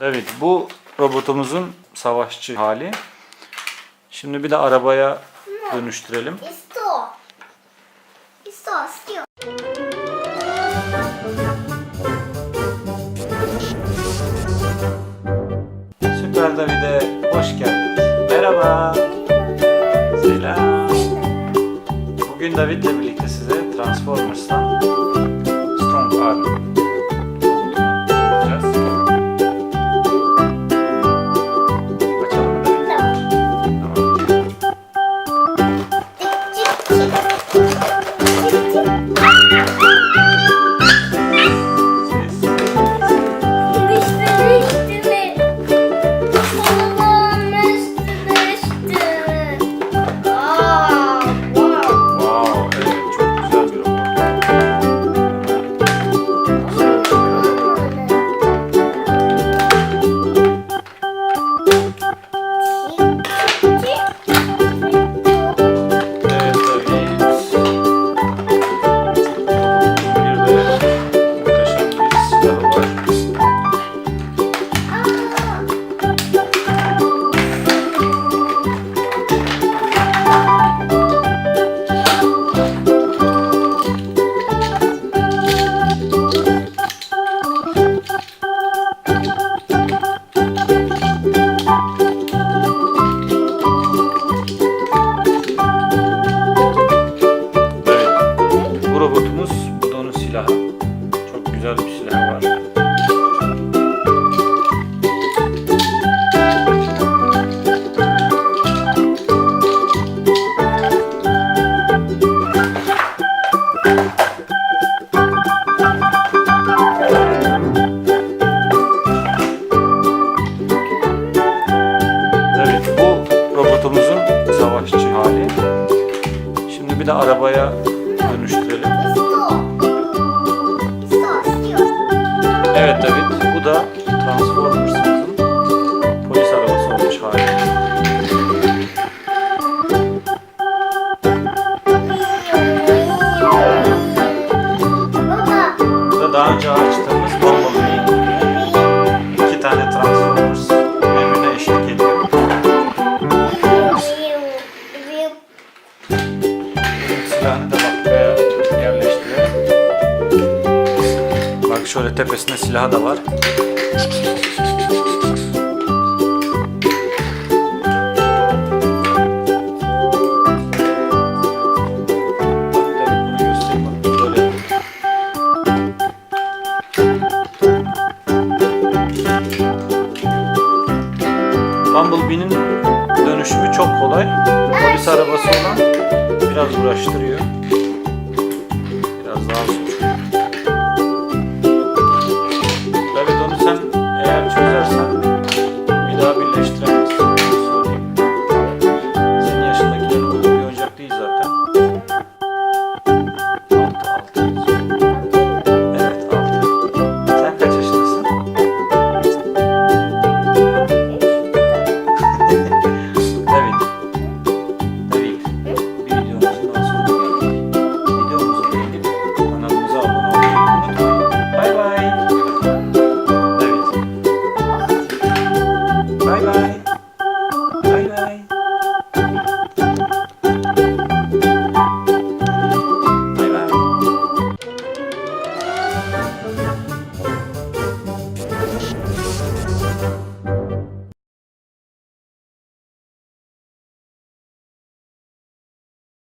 Evet bu robotumuzun savaşçı hali. Şimdi bir de arabaya dönüştürelim. Estou, assim, ó. Süper David'e hoş geldiniz. Merhaba. Selam. Bugün David'le birlikte size Transformers'tan de arabaya dönüştürelim. Evet David, bu da Transformers'ın polis arabası olmuş hali. Bu da daha önce açtığımız Bak şöyle tepesinde silahı da var. Bumblebee'nin dönüşümü çok kolay. Polis arabası olan biraz uğraştırıyor.